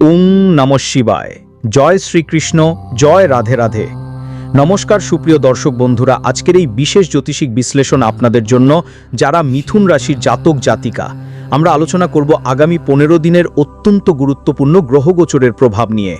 ওং নম শিবায়। জয় শ্রীকৃষ্ণ, জয় রাধে রাধে। নমস্কার সুপ্রিয় দর্শক বন্ধুরা, আজকের এই বিশেষ জ্যোতিষিক বিশ্লেষণ আপনাদের জন্য যারা মিথুন রাশির জাতক জাতিকা, আমরা আলোচনা করব আগামী পনেরো দিনের অত্যন্ত গুরুত্বপূর্ণ গ্রহগোচরের প্রভাব নিয়ে।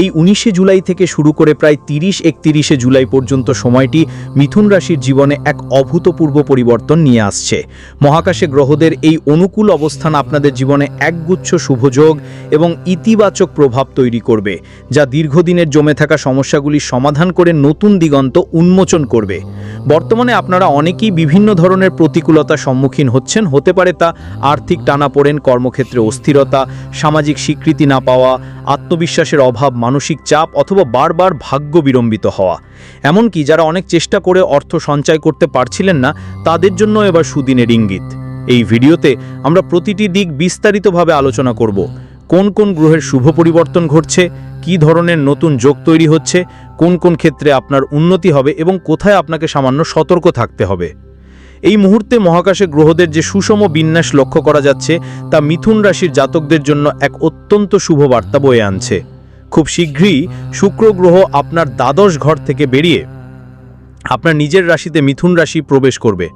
এই উনিশে জুলাই থেকে শুরু করে প্রায় তিরিশ, একতিরিশে জুলাই পর্যন্ত সময়টি মিথুন রাশির জীবনে এক অভূতপূর্ব পরিবর্তন নিয়ে আসছে। মহাকাশে গ্রহদের এই অনুকূল অবস্থান আপনাদের জীবনে একগুচ্ছ শুভযোগ এবং ইতিবাচক প্রভাব তৈরি করবে, যা দীর্ঘদিনের জমে থাকা সমস্যাগুলির সমাধান করে নতুন দিগন্ত উন্মোচন করবে। বর্তমানে আপনারা অনেকেই বিভিন্ন ধরনের প্রতিকূলতার সম্মুখীন হচ্ছেন, হতে পারে তা আর্থিক টানাপোড়েন, কর্মক্ষেত্রে অস্থিরতা, সামাজিক স্বীকৃতি না পাওয়া, আত্মবিশ্বাসের অভাব মানসিক চাপ অথবা বারবার ভাগ্য বিড়ম্বিত হওয়া। এমনকি যারা অনেক চেষ্টা করে অর্থ সঞ্চয় করতে পারছিলেন না, তাদের জন্য এবার সুদিনের ইঙ্গিত। এই ভিডিওতে আমরা প্রতিটি দিক বিস্তারিতভাবে আলোচনা করব। কোন কোন গ্রহের শুভ পরিবর্তন ঘটছে? কী ধরনের নতুন যোগ তৈরি হচ্ছে? কোন কোন ক্ষেত্রে আপনার উন্নতি হবে এবং কোথায় আপনাকে সামান্য সতর্ক থাকতে হবে? এই মুহূর্তে মহাকাশে গ্রহদের যে সুষম বিন্যাস লক্ষ্য করা যাচ্ছে, তা মিথুন রাশির জাতকদের জন্য এক অত্যন্ত শুভ বার্তা বয়ে আনছে। খুব শীঘ্রই শুক্র গ্রহ আপনার দ্বাদশ ঘর থেকে বেরিয়ে আপনার নিজের রাশিতে মিথুন রাশি প্রবেশ করবে।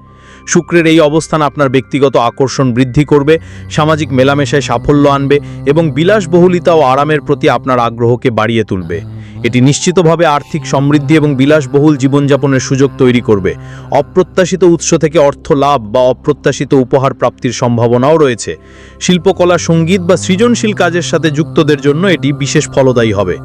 শুক্রের এই অবস্থান আপনার ব্যক্তিগত আকর্ষণ বৃদ্ধি করবে, সামাজিক মেলামেশায় সাফল্য আনবে এবং বিলাসবহুলিতা ও আরামের প্রতি আপনার আগ্রহকে বাড়িয়ে তুলবে। এটি নিশ্চিতভাবে আর্থিক সমৃদ্ধি এবং বিলাসবহুল জীবনযাপনের সুযোগ তৈরি করবে। অপ্রত্যাশিত উৎস থেকে অর্থ লাভ বা অপ্রত্যাশিত উপহার প্রাপ্তির সম্ভাবনাও রয়েছে। শিল্পকলা, সংগীত বা সৃজনশীল কাজের সাথে যুক্তদের জন্য এটি বিশেষ ফলদায়ী হবে।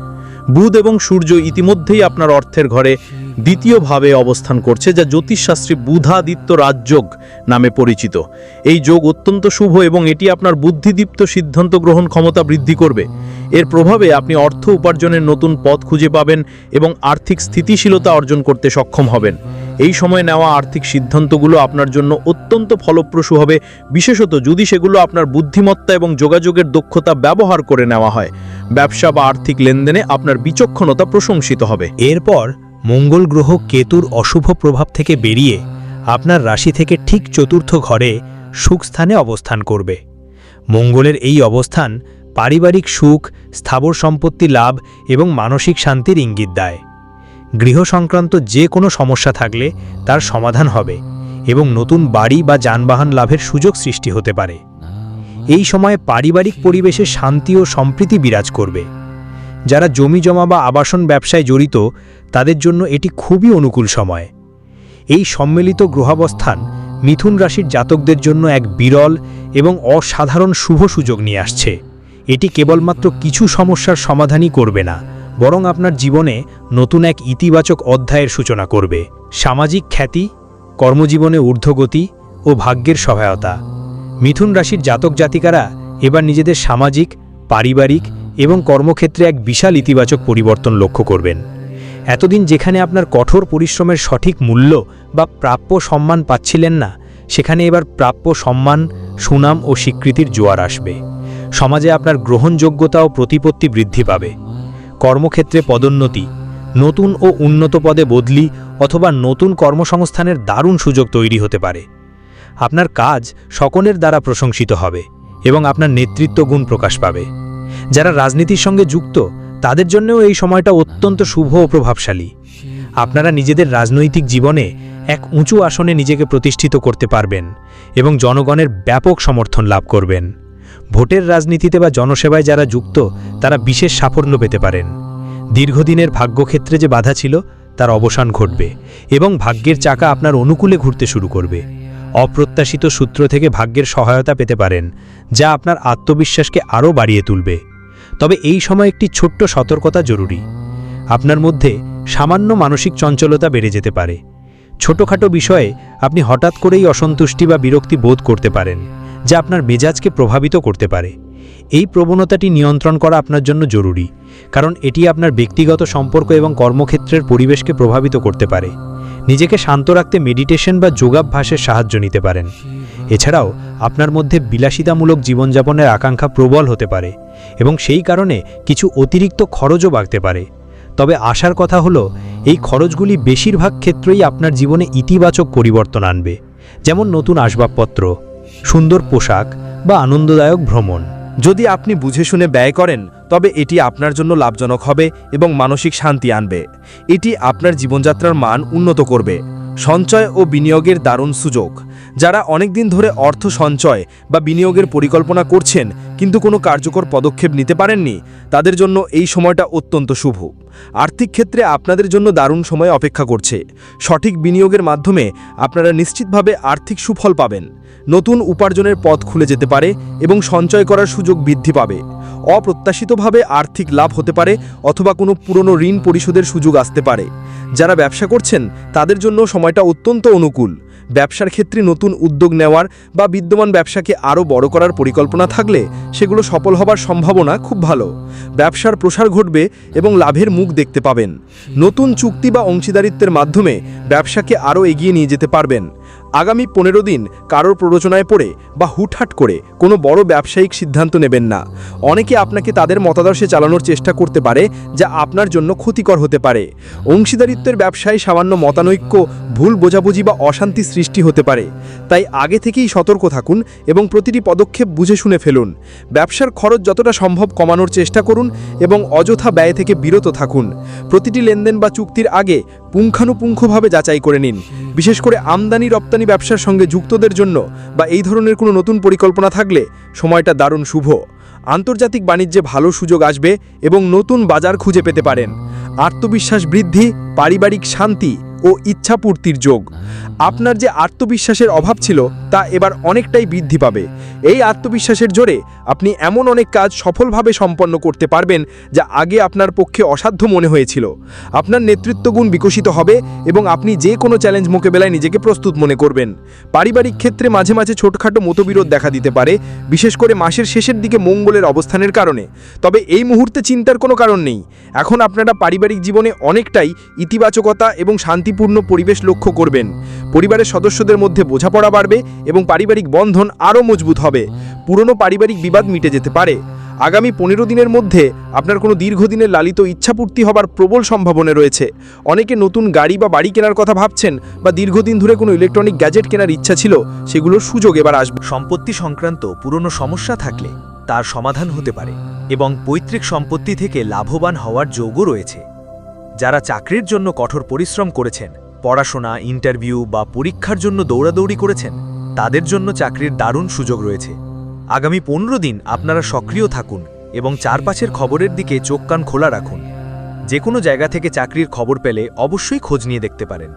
বুধ এবং সূর্য ইতিমধ্যেই আপনার অর্থের ঘরে দ্বিতীয়ভাবে অবস্থান করছে যা জ্যোতিষশাস্ত্রী বুধাদিত্য রাজযোগ নামে পরিচিত। এই যোগ অত্যন্ত শুভ এবং এটি আপনার বুদ্ধিদীপ্ত সিদ্ধান্ত গ্রহণ ক্ষমতা বৃদ্ধি করবে। এর প্রভাবে আপনি অর্থ উপার্জনের নতুন পথ খুঁজে পাবেন এবং আর্থিক স্থিতিশীলতা অর্জন করতে সক্ষম হবেন। এই সময় নেওয়া আর্থিক সিদ্ধান্তগুলো আপনার জন্য অত্যন্ত ফলপ্রসূ হবে। বিশেষত যদি সেগুলো আপনার বুদ্ধিমত্তা এবং যোগাযোগের দক্ষতা ব্যবহার করে নেওয়া হয়। ব্যবসা বা আর্থিক লেনদেনে আপনার বিচক্ষণতা প্রশংসিত হবে। এরপর মঙ্গল গ্রহ কেতুর অশুভ প্রভাব থেকে বেরিয়ে আপনার রাশি থেকে ঠিক চতুর্থ ঘরে সুখস্থানে অবস্থান করবে। মঙ্গলের এই অবস্থান পারিবারিক সুখ, স্থাবর সম্পত্তি লাভ এবং মানসিক শান্তির ইঙ্গিত দেয়। গৃহ সংক্রান্ত যে কোনো সমস্যা থাকলে তার সমাধান হবে এবং নতুন বাড়ি বা যানবাহন লাভের সুযোগ সৃষ্টি হতে পারে। এই সময়ে পারিবারিক পরিবেশে শান্তি ও সম্প্রীতি বিরাজ করবে। যারা জমি জমা বা আবাসন ব্যবসায় জড়িত, তাদের জন্য এটি খুবই অনুকূল সময়। এই সম্মিলিত গ্রহাবস্থান মিথুন রাশির জাতকদের জন্য এক বিরল এবং অসাধারণ শুভ সুযোগ নিয়ে আসছে। এটি কেবলমাত্র কিছু সমস্যার সমাধানই করবে না, বরং আপনার জীবনে নতুন এক ইতিবাচক অধ্যায়ের সূচনা করবে। সামাজিক খ্যাতি, কর্মজীবনে ঊর্ধ্বগতি ও ভাগ্যের সহায়তা। মিথুন রাশির জাতক জাতিকারা এবার নিজেদের সামাজিক, পারিবারিক এবং কর্মক্ষেত্রে এক বিশাল ইতিবাচক পরিবর্তন লক্ষ্য করবেন। এতদিন যেখানে আপনার কঠোর পরিশ্রমের সঠিক মূল্য বা প্রাপ্য সম্মান পাচ্ছিলেন না, সেখানে এবার প্রাপ্য সম্মান, সুনাম ও স্বীকৃতির জোয়ার আসবে। সমাজে আপনার গ্রহণযোগ্যতা ও প্রতিপত্তি বৃদ্ধি পাবে। কর্মক্ষেত্রে পদোন্নতি, নতুন ও উন্নত পদে বদলি অথবা নতুন কর্মসংস্থানের দারুণ সুযোগ তৈরি হতে পারে। আপনার কাজ সকলের দ্বারা প্রশংসিত হবে এবং আপনার নেতৃত্ব গুণ প্রকাশ পাবে। যারা রাজনীতির সঙ্গে যুক্ত, তাদের জন্যও এই সময়টা অত্যন্ত শুভ ও প্রভাবশালী। আপনারা নিজেদের রাজনৈতিক জীবনে এক উঁচু আসনে নিজেকে প্রতিষ্ঠিত করতে পারবেন এবং জনগণের ব্যাপক সমর্থন লাভ করবেন। ভোটের রাজনীতিতে বা জনসেবায় যারা যুক্ত, তারা বিশেষ সাফল্য পেতে পারেন। দীর্ঘদিনের ভাগ্যক্ষেত্রে যে বাধা ছিল, তার অবসান ঘটবে এবং ভাগ্যের চাকা আপনার অনুকূলে ঘুরতে শুরু করবে। অপ্রত্যাশিত সূত্র থেকে ভাগ্যের সহায়তা পেতে পারেন, যা আপনার আত্মবিশ্বাসকে আরও বাড়িয়ে তুলবে। তবে এই সময় একটি ছোট্ট সতর্কতা জরুরি। আপনার মধ্যে সামান্য মানসিক চঞ্চলতা বেড়ে যেতে পারে। ছোটোখাটো বিষয়ে আপনি হঠাৎ করেই অসন্তুষ্টি বা বিরক্তি বোধ করতে পারেন, যা আপনার মেজাজকে প্রভাবিত করতে পারে। এই প্রবণতাটি নিয়ন্ত্রণ করা আপনার জন্য জরুরি, কারণ এটি আপনার ব্যক্তিগত সম্পর্ক এবং কর্মক্ষেত্রের পরিবেশকে প্রভাবিত করতে পারে। নিজেকে শান্ত রাখতে মেডিটেশন বা যোগাভ্যাসের সাহায্য নিতে পারেন। এছাড়াও আপনার মধ্যে বিলাসিতামূলক জীবনযাপনের আকাঙ্ক্ষা প্রবল হতে পারে এবং সেই কারণে কিছু অতিরিক্ত খরচও বাড়তে পারে। তবে আশার কথা হলো, এই খরচগুলি বেশিরভাগ ক্ষেত্রেই আপনার জীবনে ইতিবাচক পরিবর্তন আনবে, যেমন নতুন আসবাবপত্র, সুন্দর পোশাক বা আনন্দদায়ক ভ্রমণ। যদি আপনি বুঝে শুনে ব্যয় করেন, তবে এটি আপনার জন্য লাভজনক হবে এবং মানসিক শান্তি আনবে। এটি আপনার জীবনযাত্রার মান উন্নত করবে। সঞ্চয় ও বিনিয়োগের দারুণ সুযোগ। যারা অনেক দিন ধরে অর্থ সঞ্চয় বা বিনিয়োগের পরিকল্পনা করছেন, কিন্তু কোনো কার্যকর পদক্ষেপ নিতে পারেননি, তাদের জন্য এই সময়টা অত্যন্ত শুভ। আর্থিক ক্ষেত্রে আপনাদের জন্য দারুণ সময় অপেক্ষা করছে। সঠিক বিনিয়োগের মাধ্যমে আপনারা নিশ্চিতভাবে আর্থিক সুফল পাবেন। নতুন উপার্জনের পথ খুলে যেতে পারে এবং সঞ্চয় করার সুযোগ বৃদ্ধি পাবে। অপ্রত্যাশিতভাবে আর্থিক লাভ হতে পারে অথবা কোনো পুরনো ঋণ পরিশোধের সুযোগ আসতে পারে। যারা ব্যবসা করছেন, তাদের জন্য সময়টা অত্যন্ত অনুকূল। ব্যবসার ক্ষেত্রে নতুন উদ্যোগ নেওয়ার বা বিদ্যমান ব্যবসাকে আরও বড় করার পরিকল্পনা থাকলে সেগুলো সফল হবার সম্ভাবনা খুব ভালো। ব্যবসার প্রসার ঘটবে এবং লাভের মুখ দেখতে পাবেন। নতুন চুক্তি বা অংশীদারিত্বের মাধ্যমে ব্যবসাকে আরও এগিয়ে নিয়ে যেতে পারবেন। আগামী পনেরো দিন কারোর প্ররোচনায় পড়ে বা হুটহাট করে কোনো বড় ব্যবসায়িক সিদ্ধান্ত নেবেন না। অনেকে আপনাকে তাদের মতাদর্শে চালানোর চেষ্টা করতে পারে যা আপনার জন্য ক্ষতিকর হতে পারে। অংশীদারিত্বের ব্যবসায় সামান্য মতানৈক্য, ভুল বোঝাবুঝি বা অশান্তি সৃষ্টি হতে পারে। তাই আগে থেকেই সতর্ক থাকুন এবং প্রতিটি পদক্ষেপ বুঝে শুনে ফেলুন। ব্যবসার খরচ যতটা সম্ভব কমানোর চেষ্টা করুন এবং অযথা ব্যয় থেকে বিরত থাকুন। প্রতিটি লেনদেন বা চুক্তির আগে পুঙ্খানুপুঙ্খভাবে যাচাই করে নিন। বিশেষ করে আমদানি রপ্তানি ব্যবসার সঙ্গে যুক্তদের জন্য বা এই ধরনের কোনো নতুন পরিকল্পনা থাকলে সময়টা দারুণ শুভ। আন্তর্জাতিক বাণিজ্যে ভালো সুযোগ আসবে এবং নতুন বাজার খুঁজে পেতে পারেন। আত্মবিশ্বাস বৃদ্ধি, পারিবারিক শান্তি ও ইচ্ছাপূর্তির যোগ। আপনার যে আত্মবিশ্বাসের অভাব ছিল, তা এবার অনেকটাই বৃদ্ধি পাবে। এই আত্মবিশ্বাসের জোরে আপনি এমন অনেক কাজ সফলভাবে সম্পন্ন করতে পারবেন, যা আগে আপনার পক্ষে অসাধ্য মনে হয়েছিল। আপনার নেতৃত্বগুণ বিকশিত হবে এবং আপনি যে কোনো চ্যালেঞ্জ মোকাবেলায় নিজেকে প্রস্তুত মনে করবেন। পারিবারিক ক্ষেত্রে মাঝে মাঝে ছোটখাটো মতবিরোধ দেখা দিতে পারে, বিশেষ করে মাসের শেষের দিকে মঙ্গলের অবস্থানের কারণে। তবে এই মুহূর্তে চিন্তার কোনো কারণ নেই। এখন আপনারা পারিবারিক জীবনে অনেকটাই ইতিবাচকতা এবং শান্তিপূর্ণ পরিবেশ লক্ষ্য করবেন। পরিবারের সদস্যদের মধ্যে বোঝাপড়া বাড়বে এবং পারিবারিক বন্ধন আরও মজবুত হবে। পুরনো পারিবারিক বিবাদ মিটে যেতে পারে। আগামী পনেরো দিনের মধ্যে আপনার কোনো দীর্ঘদিনের লালিত ইচ্ছাপূর্তি হবার প্রবল সম্ভাবনা রয়েছে। অনেকে নতুন গাড়ি বা বাড়ি কেনার কথা ভাবছেন বা দীর্ঘদিন ধরে কোনো ইলেকট্রনিক গ্যাজেট কেনার ইচ্ছা ছিল সেগুলোর সুযোগ এবার আসবে। সম্পত্তি সংক্রান্ত পুরনো সমস্যা থাকলে তার সমাধান হতে পারে এবং পৈতৃক সম্পত্তি থেকে লাভবান হওয়ার যোগও রয়েছে। যারা চাকরির জন্য কঠোর পরিশ্রম করেছেন, পড়াশোনা ইন্টারভিউ বা পরীক্ষার জন্য দৌড়াদৌড়ি করেছেন, তাদের জন্য চাকরির দারুণ সুযোগ রয়েছে। আগামী পনেরো দিন আপনারা সক্রিয় থাকুন এবং চারপাশের খবরের দিকে চোখ কান খোলা রাখুন। যে কোনো জায়গা থেকে চাকরির খবর পেলে অবশ্যই খোঁজ নিয়ে দেখতে পারেন।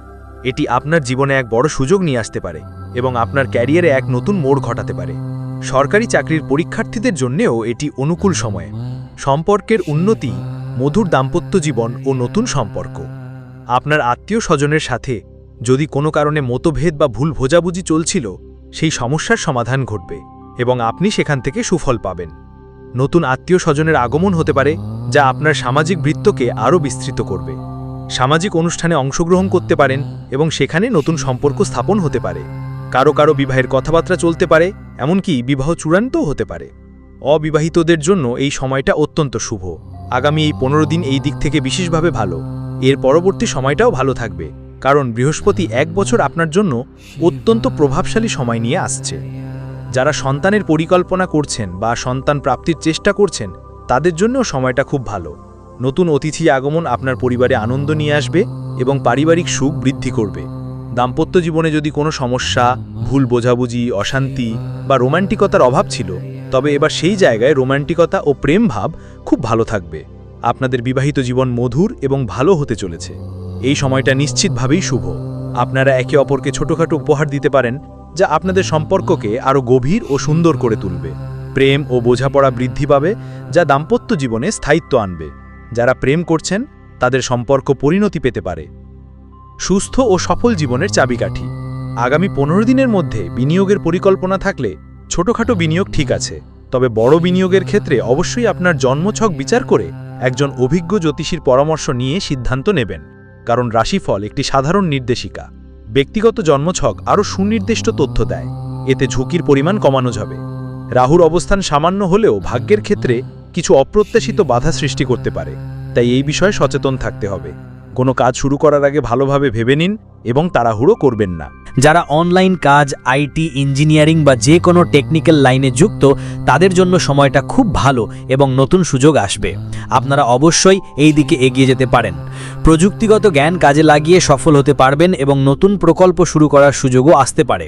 এটি আপনার জীবনে এক বড় সুযোগ নিয়ে আসতে পারে এবং আপনার ক্যারিয়ারে এক নতুন মোড় ঘটাতে পারে। সরকারি চাকরির পরীক্ষার্থীদের জন্যেও এটি অনুকূল সময়। সম্পর্কের উন্নতি মধুর দাম্পত্য জীবন ও নতুন সম্পর্ক। আপনার আত্মীয় স্বজনের সাথে যদি কোনো কারণে মতভেদ বা ভুল ভোজাবুজি চলছিল, সেই সমস্যার সমাধান ঘটবে এবং আপনি সেখান থেকে সুফল পাবেন। নতুন আত্মীয় স্বজনের আগমন হতে পারে যা আপনার সামাজিক বৃত্তকে আরও বিস্তৃত করবে। সামাজিক অনুষ্ঠানে অংশগ্রহণ করতে পারেন এবং সেখানে নতুন সম্পর্ক স্থাপন হতে পারে। কারও কারও বিবাহের কথাবার্তা চলতে পারে, এমনকি বিবাহ চূড়ান্তও হতে পারে। অবিবাহিতদের জন্য এই সময়টা অত্যন্ত শুভ। আগামী এই পনেরো দিন এই দিক থেকে বিশেষভাবে ভালো। এর পরবর্তী সময়টাও ভালো থাকবে, কারণ বৃহস্পতি এক বছর আপনার জন্য অত্যন্ত প্রভাবশালী সময় নিয়ে আসছে। যারা সন্তানের পরিকল্পনা করছেন বা সন্তান প্রাপ্তির চেষ্টা করছেন, তাদের জন্যও সময়টা খুব ভালো। নতুন অতিথি আগমন আপনার পরিবারে আনন্দ নিয়ে আসবে এবং পারিবারিক সুখ বৃদ্ধি করবে। দাম্পত্য জীবনে যদি কোনো সমস্যা, ভুল বোঝাবুঝি, অশান্তি বা রোমান্টিকতার অভাব ছিল তবে এবার সেই জায়গায় রোমান্টিকতা ও প্রেম ভাব খুব ভালো থাকবে। আপনাদের বিবাহিত জীবন মধুর এবং ভালো হতে চলেছে। এই সময়টা নিশ্চিতভাবেই শুভ। আপনারা একে অপরকে ছোটখাটো উপহার দিতে পারেন, যা আপনাদের সম্পর্ককে আরও গভীর ও সুন্দর করে তুলবে। প্রেম ও বোঝাপড়া বৃদ্ধি পাবে, যা দাম্পত্য জীবনে স্থায়িত্ব আনবে। যারা প্রেম করছেন, তাদের সম্পর্ক পরিণতি পেতে পারে। সুস্থ ও সফল জীবনের চাবিকাঠি। আগামী পনেরো দিনের মধ্যে বিনিয়োগের পরিকল্পনা থাকলে ছোটখাটো বিনিয়োগ ঠিক আছে, তবে বড় বিনিয়োগের ক্ষেত্রে অবশ্যই আপনার জন্মছক বিচার করে একজন অভিজ্ঞ জ্যোতিষীর পরামর্শ নিয়ে সিদ্ধান্ত নেবেন, কারণ রাশিফল একটি সাধারণ নির্দেশিকা। ব্যক্তিগত জন্মছক আরও সুনির্দিষ্ট তথ্য দেয়, এতে ঝুঁকির পরিমাণ কমানো যাবে। রাহুর অবস্থান সামান্য হলেও ভাগ্যের ক্ষেত্রে কিছু অপ্রত্যাশিত বাধা সৃষ্টি করতে পারে, তাই এই বিষয়ে সচেতন থাকতে হবে। কোনো কাজ শুরু করার আগে ভালোভাবে ভেবে নিন এবং তাড়াহুড়ো করবেন না। যারা অনলাইন কাজ আইটি ইঞ্জিনিয়ারিং বা যে কোনো টেকনিক্যাল লাইনে যুক্ত, তাদের জন্য সময়টা খুব ভালো এবং নতুন সুযোগ আসবে। আপনারা অবশ্যই এই দিকে এগিয়ে যেতে পারেন। প্রযুক্তিগত জ্ঞান কাজে লাগিয়ে সফল হতে পারবেন এবং নতুন প্রকল্প শুরু করার সুযোগও আসতে পারে।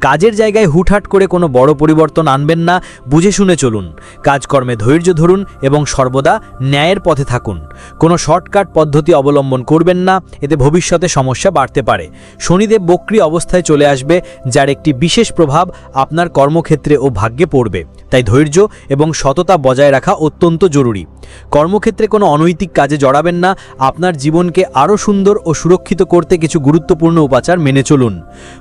কাজের জায়গায় হুটহাট করে কোনো বড় পরিবর্তন আনবেন না, বুঝে শুনে চলুন। কাজকর্মে ধৈর্য ধরুন এবং সর্বদা ন্যায়ের পথে থাকুন। কোনো শর্টকাট পদ্ধতি অবলম্বন করবেন না, এতে ভবিষ্যতে সমস্যা বাড়তে পারে। শনিদেব বক্রি অবস্থায় চলে আসবে, যার একটি বিশেষ প্রভাব আপনার কর্মক্ষেত্রে ও ভাগ্যে পড়বে। তাই ধৈর্য এবং সততা বজায় রাখা অত্যন্ত জরুরি। কর্মক্ষেত্রে কোনো অনৈতিক কাজে জড়াবেন না, আপনার জীবনকে আরও সুন্দর ও সুরক্ষিত করতে কিছু গুরুত্বপূর্ণ উপাচার মেনে চলুন।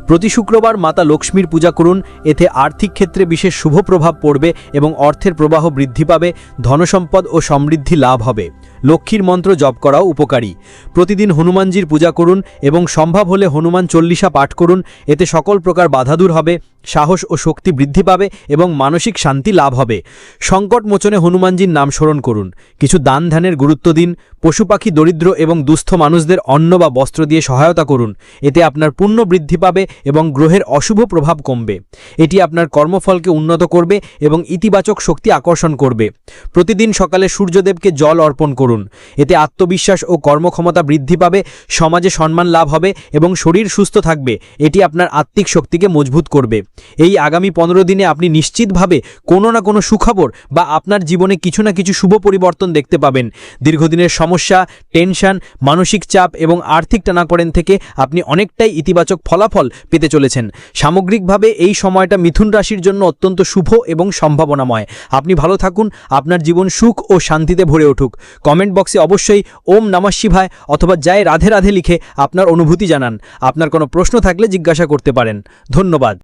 প্রতি শুক্রবার মাতা লক্ষ্মীর পূজা করুন, এতে আর্থিক ক্ষেত্রে বিশেষ শুভ প্রভাব পড়বে এবং অর্থের প্রবাহ বৃদ্ধি পাবে, ধনসম্পদ ও সমৃদ্ধি লাভ হবে। লক্ষ্মীর মন্ত্র জপ করাও উপকারী। প্রতিদিন হনুমানজির পূজা করুন এবং সম্ভব হলে হনুমান চল্লিশা পাঠ করুন, এতে সকল প্রকার বাধা দূর হবে। সাহস ও শক্তি বৃদ্ধি পাবে এবং মানসিক শান্তি লাভ হবে। সংকট মোচনে হনুমানজির নাম স্মরণ করুন। কিছু দান ধ্যানের গুরুত্ব দিন, পশু পাখি দরিদ্র এবং দুস্থ মানুষদের অন্ন বা বস্ত্র দিয়ে সহায়তা করুন। এতে আপনার পুণ্য বৃদ্ধি পাবে এবং গ্রহের অশুভ প্রভাব কমবে। এটি আপনার কর্মফলকে উন্নত করবে এবং ইতিবাচক শক্তি আকর্ষণ করবে। প্রতিদিন সকালে সূর্যদেবকে জল অর্পণ করুন। এতে আত্মবিশ্বাস ও কর্মক্ষমতা বৃদ্ধি পাবে, সমাজে সম্মান লাভ হবে এবং শরীর সুস্থ থাকবে। এটি আপনার আত্মিক শক্তিকে মজবুত করবে। এই আগামী পনেরো দিনে আপনি নিশ্চিতভাবে কোনো না কোনো সুখবর বা আপনার জীবনে কিছু না কিছু শুভ পরিবর্তন দেখতে পাবেন। দীর্ঘদিনের সমস্যা, টেনশন, মানসিক চাপ এবং আর্থিক টানাপড়েন থেকে আপনি অনেকটাই ইতিবাচক ফলাফল পেতে চলেছেন। সামগ্রিকভাবে এই সময়টা মিথুন রাশির জন্য অত্যন্ত শুভ এবং সম্ভাবনাময়। আপনি ভালো থাকুন, আপনার জীবন সুখ ও শান্তিতে ভরে উঠুক। কমেন্ট বক্সে অবশ্যই ওম নমঃ অথবা জয় রাধে রাধে লিখে আপনার অনুভূতি জানান। আপনার কোনো প্রশ্ন থাকলে জিজ্ঞাসা করতে পারেন। ধন্যবাদ।